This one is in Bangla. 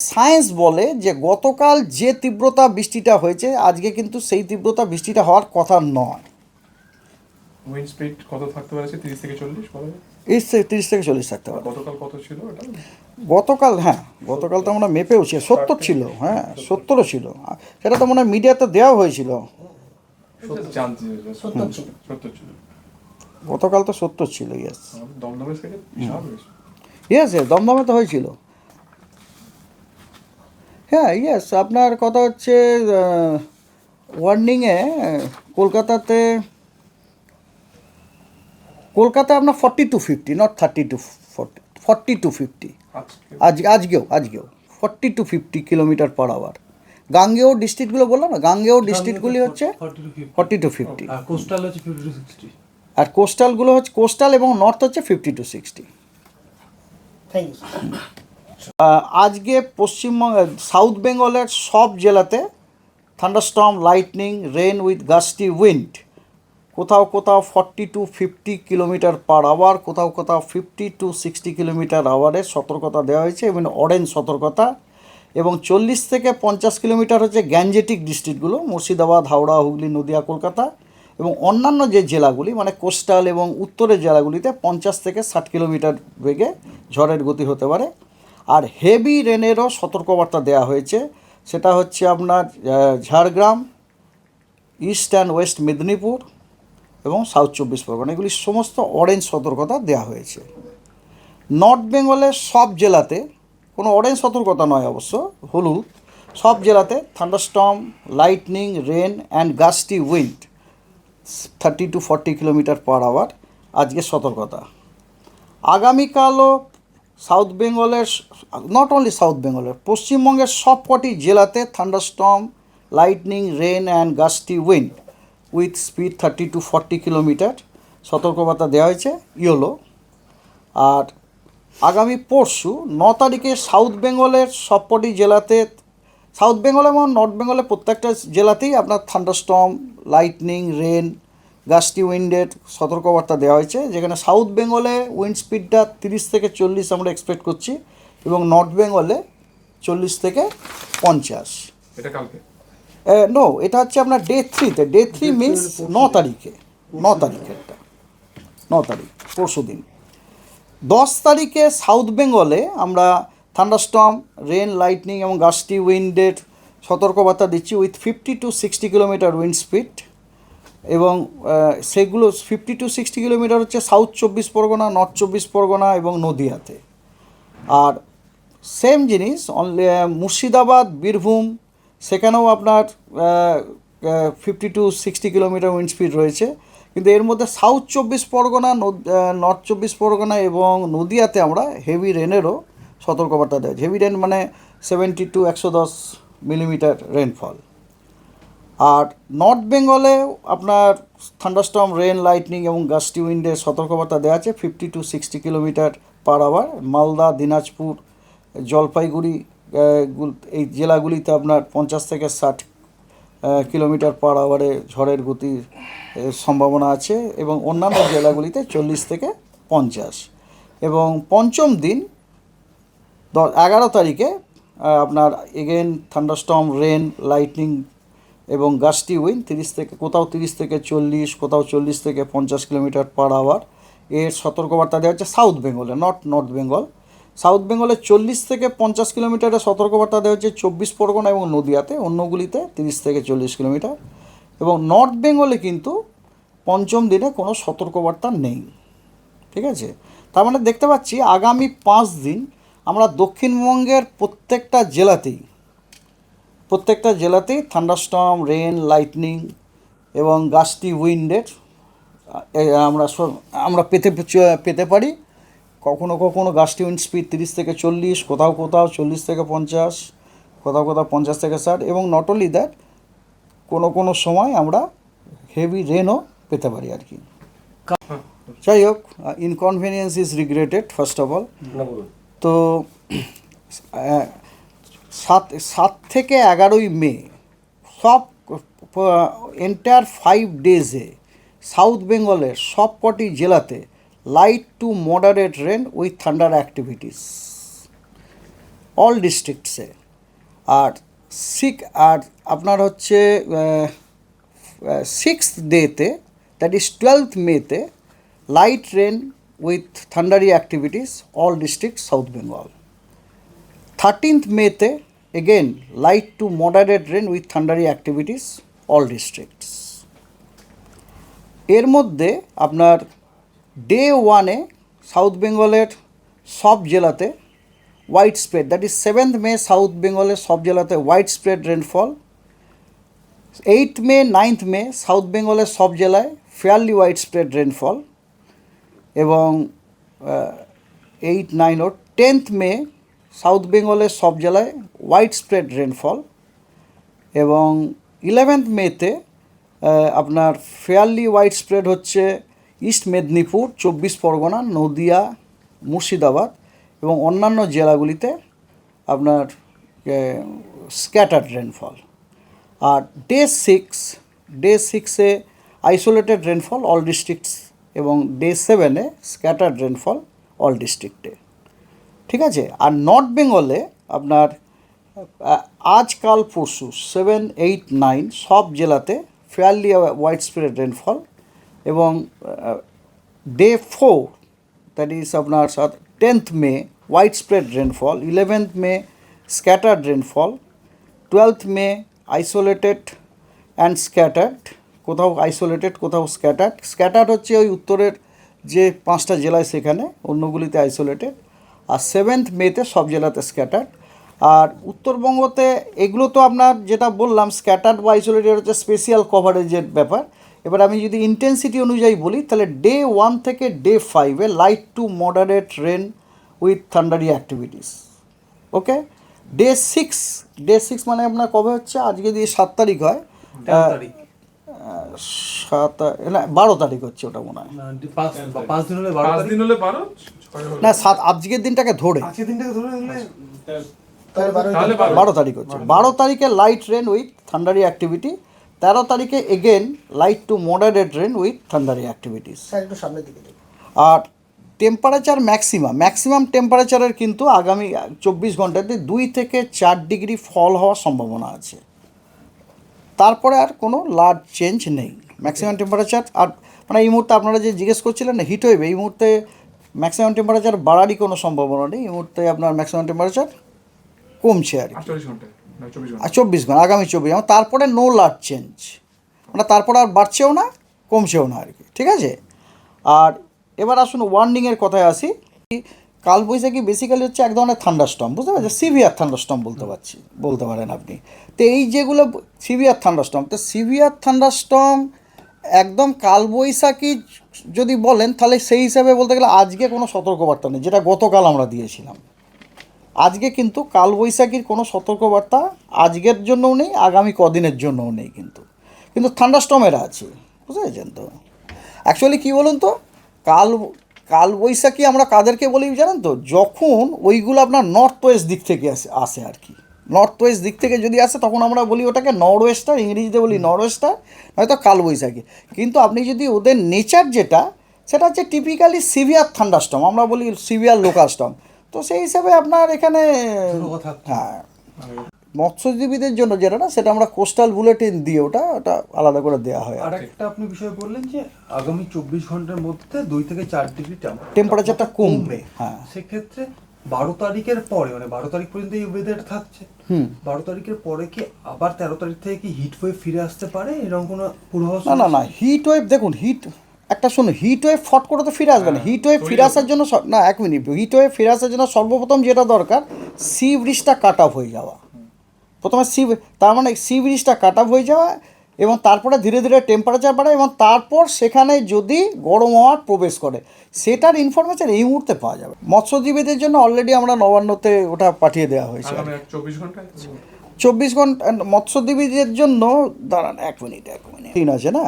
সায়েন্স বলে যে গতকাল যে তীব্রতা বৃষ্টিটা হয়েছে আজকে কিন্তু সেই তীব্রতা বৃষ্টিটা হওয়ার কথা নয়। উইন্ড স্পিড কত থাকতে পারে তিরিশ থেকে চল্লিশ কত এই সে- তিরিশ থেকে চল্লিশ থাকতে পারে। গতকাল কত ছিল এটা? গতকাল হ্যাঁ গতকাল তো আমরা মেপেওছি সত্তর ছিল হ্যাঁ সত্তরও ছিল। সেটা তো মনে হয় মিডিয়াতে দেওয়া হয়েছিল। গতকাল তো সত্তর ছিল ইয়েস বিশাল ইয়েস দমদমে তো হয়েছিল। হ্যাঁ ইয়েস আপনার কথা হচ্ছে ওয়ার্নিংয়ে কলকাতাতে কলকাতা আপনার forty to fifty not thirty to forty forty to fifty আজ আজকেও আজকেও। Forty to fifty kilometre per hour গাঙ্গেয় ডিস্ট্রিক্টগুলো বললাম না গাঙ্গেয় ডিস্ট্রিক্টগুলি হচ্ছে ফর্টি টু ফিফটি আর কোস্টাল হচ্ছে ফিফটি টু সিক্সটি আর কোস্টালগুলো হচ্ছে কোস্টাল এবং নর্থ হচ্ছে fifty to sixty thank you আজকে পশ্চিমবঙ্গ সাউথ বেঙ্গলের সব জেলাতে thunderstorm lightning rain with gusty wind কোথাও কোথাও forty to fifty kilometre per hour কোথাও কোথাও ফিফটি টু সিক্সটি কিলোমিটার আওয়ারের সতর্কতা দেওয়া হয়েছে এবং অরেঞ্জ সতর্কতা। এবং চল্লিশ থেকে পঞ্চাশ কিলোমিটার হচ্ছে গ্যাঞ্জেটিক ডিস্ট্রিক্টগুলো, মুর্শিদাবাদ, হাওড়া, হুগলি, নদিয়া, কলকাতা। এবং অন্যান্য যে জেলাগুলি মানে কোস্টাল এবং উত্তরের জেলাগুলিতে পঞ্চাশ থেকে ষাট কিলোমিটার বেগে ঝড়ের গতি হতে পারে। আর হেভি রেনেরও সতর্কবার্তা দেওয়া হয়েছে। সেটা হচ্ছে আপনার Jhargram east and west Medinipur এবং সাউথ চব্বিশ পরগনা। এগুলি সমস্ত অরেঞ্জ সতর্কতা দেওয়া হয়েছে। নর্থ বেঙ্গলের সব জেলাতে, কোনো অরেঞ্জ সতর্কতা নয় অবশ্য, হলুদ, সব জেলাতে thunderstorm lightning rain and gusty wind thirty to forty kilometre per hour আজকে সতর্কতা। আগামীকালও সাউথ বেঙ্গলের নট অনলি সাউথ বেঙ্গলের, পশ্চিমবঙ্গের সব কটি জেলাতে thunderstorm lightning rain and gusty wind with speed thirty to forty kilometre সতর্কবার্তা দেওয়া হয়েছে ইয়োলো আর আগামী পরশু ন তারিখে সাউথ বেঙ্গলের সবকটি জেলাতে, সাউথ বেঙ্গল এবং নর্থ বেঙ্গলের প্রত্যেকটা জেলাতেই আপনার থান্ডারস্টর্ম লাইটনিং রেন গাস্টি উইন্ডের সতর্কবার্তা দেওয়া হয়েছে যেখানে সাউথ বেঙ্গলে উইন্ড স্পিডটা তিরিশ থেকে চল্লিশ আমরা এক্সপেক্ট করছি এবং নর্থ বেঙ্গলে চল্লিশ থেকে পঞ্চাশ। এটা কালকে? নো এটা হচ্ছে আপনার ডে থ্রিতে ডে থ্রি মিনস ন তারিখে ন তারিখেরটা। ন তারিখ পরশু দিন। দশ তারিখে সাউথ বেঙ্গলে আমরা থান্ডারস্টর্ম রেন লাইটনিং এবং গাস্টি উইন্ডের সতর্কবার্তা দিচ্ছি with fifty to sixty kilometre wind speed এবং সেগুলো ফিফটি টু সিক্সটি কিলোমিটার হচ্ছে সাউথ চব্বিশ পরগনা নর্থ চব্বিশ পরগনা এবং নদিয়াতে। আর সেম জিনিস অনলি মুর্শিদাবাদ, বীরভূম, সেখানেও আপনার fifty to sixty kilometre wind speed রয়েছে। কিন্তু এর মধ্যে সাউথ চব্বিশ পরগনা নর্থ চব্বিশ পরগনা এবং নদিয়াতে আমরা হেভি রেনেরও সতর্কবার্তা দেয় হেভি রেন মানে সেভেন্টি টু একশো দশ মিলিমিটার রেনফল আর নর্থ বেঙ্গলে আপনার থান্ডারস্টর্ম, রেন, লাইটনিং এবং গাস্টি উইন্ডের সতর্কবার্তা দেওয়া আছে, fifty to sixty kilometre per hour. Malda, Dinajpur, Jalpaiguri এই জেলাগুলিতে আপনার পঞ্চাশ থেকে ষাট কিলোমিটার পার আওয়ারে ঝড়ের গতির সম্ভাবনা আছে এবং অন্যান্য জেলাগুলিতে চল্লিশ থেকে পঞ্চাশ। এবং পঞ্চম দিন এগারো তারিখে আপনার এগেন থান্ডারস্টর্ম রেন লাইটনিং এবং গাস্টি উইন তিরিশ থেকে, কোথাও তিরিশ থেকে চল্লিশ, কোথাও চল্লিশ থেকে পঞ্চাশ কিলোমিটার পার আওয়ার এর সতর্কবার্তা দেওয়া হচ্ছে সাউথ বেঙ্গলে নট নর্থ বেঙ্গল সাউথ বেঙ্গলে চল্লিশ থেকে পঞ্চাশ কিলোমিটারের সতর্কবার্তা দেওয়া হচ্ছে চব্বিশ পরগনা এবং নদিয়াতে, অন্যগুলিতে তিরিশ থেকে চল্লিশ কিলোমিটার। এবং নর্থ বেঙ্গলে কিন্তু পঞ্চম দিনে কোনো সতর্কবার্তা নেই। ঠিক আছে? তার মানে দেখতে পাচ্ছি আগামী পাঁচ দিন আমরা দক্ষিণবঙ্গের প্রত্যেকটা জেলাতেই প্রত্যেকটা জেলাতেই থান্ডারস্টর্ম রেন লাইটনিং এবং গাছটি উইন্ডের আমরা আমরা পেতে পেতে পারি। কখনো কখনো গাছটি উইন্ড স্পিড তিরিশ থেকে চল্লিশ কোথাও কোথাও চল্লিশ থেকে পঞ্চাশ কোথাও কোথাও পঞ্চাশ থেকে ষাট এবং নট অনলি দ্যাট কোনো কোনো সময় আমরা হেভি রেনও পেতে পারি আর কি। যাই হোক inconvenience is regretted first of all তো সাত সাত থেকে এগারোই মে, সব এন্টায়ার ফাইভ ডেজে সাউথ বেঙ্গলের সব কটি জেলাতে light to moderate rain with thunder activities all ডিস্ট্রিক্টসে আর সিক আর আপনার হচ্ছে সিক্স ডেতে দ্যাট ইজ টুয়েলথ মেতে light rain with thundery activities all district south Bengal thirteenth মেতে again light to moderate rain with thundery activities all districts এর মধ্যে আপনার ডে ওয়ানে সাউথ বেঙ্গলের সব জেলাতে widespread that is seventh May south বেঙ্গলের সব জেলাতে widespread rainfall eight May ninth May south বেঙ্গলের সব জেলায় ফেয়ারলি হোয়াইট স্প্রেড রেনফল এবং এইট নাইন ও টেন্থ মে সাউথ বেঙ্গলের সব জেলায় হোয়াইট স্প্রেড রেনফল এবং ইলেভেন্থ মেতে আপনার ফেয়ারলি হোয়াইট স্প্রেড হচ্ছে ইস্ট মেদিনীপুর চব্বিশ পরগনা, নদিয়া, মুর্শিদাবাদ এবং অন্যান্য জেলাগুলিতে আপনার স্ক্যাটার্ড রেনফল আর ডে সিক্স ডে সিক্সে আইসোলেটেড রেনফল অল ডিস্ট্রিক্টস এবং ডে সেভেনে স্ক্যাটার্ড রেনফল অল ডিস্ট্রিক্টে ঠিক আছে? আর নর্থ বেঙ্গলে আপনার আজকাল পরশু সেভেন এইট নাইন সব জেলাতে ফেয়ারলি ওয়াইড স্প্রেড রেনফল এবং ডে ফোর দ্যাট ইজ আপনার tenth May widespread rainfall eleventh May scattered rainfall twelfth May isolated and scattered কোথাও আইসোলেটেড কোথাও স্ক্যাটার্ড স্ক্যাটার্ড হচ্ছে ওই উত্তরের যে পাঁচটা জেলায় সেখানে, অন্যগুলিতে আইসোলেটেড আর সেভেন্থ মেতে সব জেলাতে স্ক্যাটার্ড আর উত্তরবঙ্গতে এগুলো তো আপনার যেটা বললাম স্ক্যাটার্ড বা আইসোলেটেড হচ্ছে স্পেশাল কভারেজের ব্যাপার। এবার আমি যদি ইন্টেন্সিটি অনুযায়ী বলি তাহলে ডে ওয়ান থেকে ডে ফাইভে light to moderate rain with thundery activities okay day six day six মানে আপনার কবে হচ্ছে? আজকে যদি সাত তারিখ হয় সাত না বারো তারিখ হচ্ছে ওটা মনে হয়। না সাত আজকের দিনটাকে ধরে। আজকের দিনটাকে ধরে বারো। তারিখ হচ্ছে। বারো তারিখে light rain with thundery activity তেরো তারিখে again light to moderate rain with thundery activities একটু সামনের দিকে আর টেম্পারেচার ম্যাক্সিমাম ম্যাক্সিমাম টেম্পারেচারের কিন্তু আগামী চব্বিশ ঘন্টাতে দুই থেকে চার ডিগ্রি ফল হওয়ার সম্ভাবনা আছে। তারপরে আর কোনো লার্জ চেঞ্জ নেই। ম্যাক্সিমাম টেম্পারেচার আর মানে এই মুহূর্তে আপনারা যে জিজ্ঞেস করছিলেন না হিট ওয়েভ এই মুহূর্তে ম্যাক্সিমাম টেম্পারেচার বাড়ারই কোনো সম্ভাবনা নেই। এই মুহূর্তে আপনার ম্যাক্সিমাম টেম্পারেচার কমছে আর কি। আর ঘণ্টা চব্বিশ ঘণ্টা। আগামী চব্বিশ ঘণ্টা। তারপরে নো লার্জ চেঞ্জ মানে তারপরে আর বাড়ছেও না কমছেও না আর কি। ঠিক আছে? আর এবার আসুন ওয়ার্নিংয়ের কথায় আসি। কালবৈশাখী বেসিক্যালি হচ্ছে এক ধরনের থান্ডারস্টম বুঝতে পারছেন? সিভিয়ার থান্ডারস্টম বলতে পারছি বলতে পারেন আপনি। তো এই যেগুলো সিভিয়ার থান্ডারস্টম তো সিভিয়ার থান্ডারস্টম একদম কালবৈশাখী যদি বলেন তাহলে সেই হিসাবে বলতে গেলে আজকে কোনো সতর্কবার্তা নেই যেটা গতকাল আমরা দিয়েছিলাম। আজকে কিন্তু কালবৈশাখীর কোনো সতর্কবার্তা আজকের জন্যও নেই, আগামী কদিনের জন্যও নেই কিন্তু। কিন্তু থান্ডাস্টমের আছে, বুঝতে পেরেছেন তো? অ্যাকচুয়ালি কী বলুন তো? কাল, কালবৈশাখী আমরা কাদেরকে বলি জানেন তো? যখন ওইগুলো আপনার নর্থ ওয়েস্ট দিক থেকে আসে আসে আর কি। নর্থ ওয়েস্ট দিক থেকে যদি আসে, তখন আমরা বলি ওটাকে নর্থ ওয়েস্টার ইংরেজিতে বলি নর্থ ওয়েস্টার নয়তো কালবৈশাখী। কিন্তু আপনি যদি ওদের নেচার যেটা, সেটা হচ্ছে টিপিক্যালি সিভিয়ার থান্ডাস্টম আমরা বলি সিভিয়ার লোকাস্টম তো সেই হিসাবে আপনার এখানে হ্যাঁ মৎস্যজীবীদের জন্য যেটা না সেটা আমরা কোস্টাল বুলেটিন দিয়ে ওটা ওটা আলাদা করে দেওয়া হয় আর একটা আপনি বিষয় বললেন যে আগামী চব্বিশ ঘণ্টার মধ্যে দুই থেকে চার ডিগ্রি টেম্পারেচারটা কমবে হ্যাঁ। সেক্ষেত্রে বারো তারিখের পরে মানে বারো তারিখ পর্যন্ত এই ওয়েদার থাকছে হুম। বারো তারিখের পরে কি আবার তেরো তারিখ থেকে কি হিট ওয়েভ ফিরে আসতে পারে? এরকম কোনো পূর্বাভাস না না না হিট ওয়েভ দেখুন হিট একটা শুনুন হিট ওয়েভ ফট করে তো ফিরে আসবে না। হিট ওয়েভ ফিরে আসার জন্য না এক মিনিট হিট ওয়েভ ফিরে আসার জন্য সর্বপ্রথম যেটা দরকার সি ব্রিজটা কাট অফ হয়ে যাওয়া। প্রথমে সি তার মানে সি ব্রিজটা কাট অফ হয়ে যাওয়া এবং তারপরে ধীরে ধীরে টেম্পারেচার বাড়ে এবং তারপর সেখানে যদি গরম হওয়ার প্রবেশ করে সেটার ইনফরমেশন এই মুহূর্তে পাওয়া যাবে। মৎস্যজীবীদের জন্য অলরেডি আমরা নবান্নতে ওটা পাঠিয়ে দেওয়া হয়েছে। চব্বিশ ঘন্টায়? চব্বিশ ঘণ্টা মৎস্যজীবীদের জন্য দাঁড়ান এক মিনিট এক মিনিট। তিন আছে না?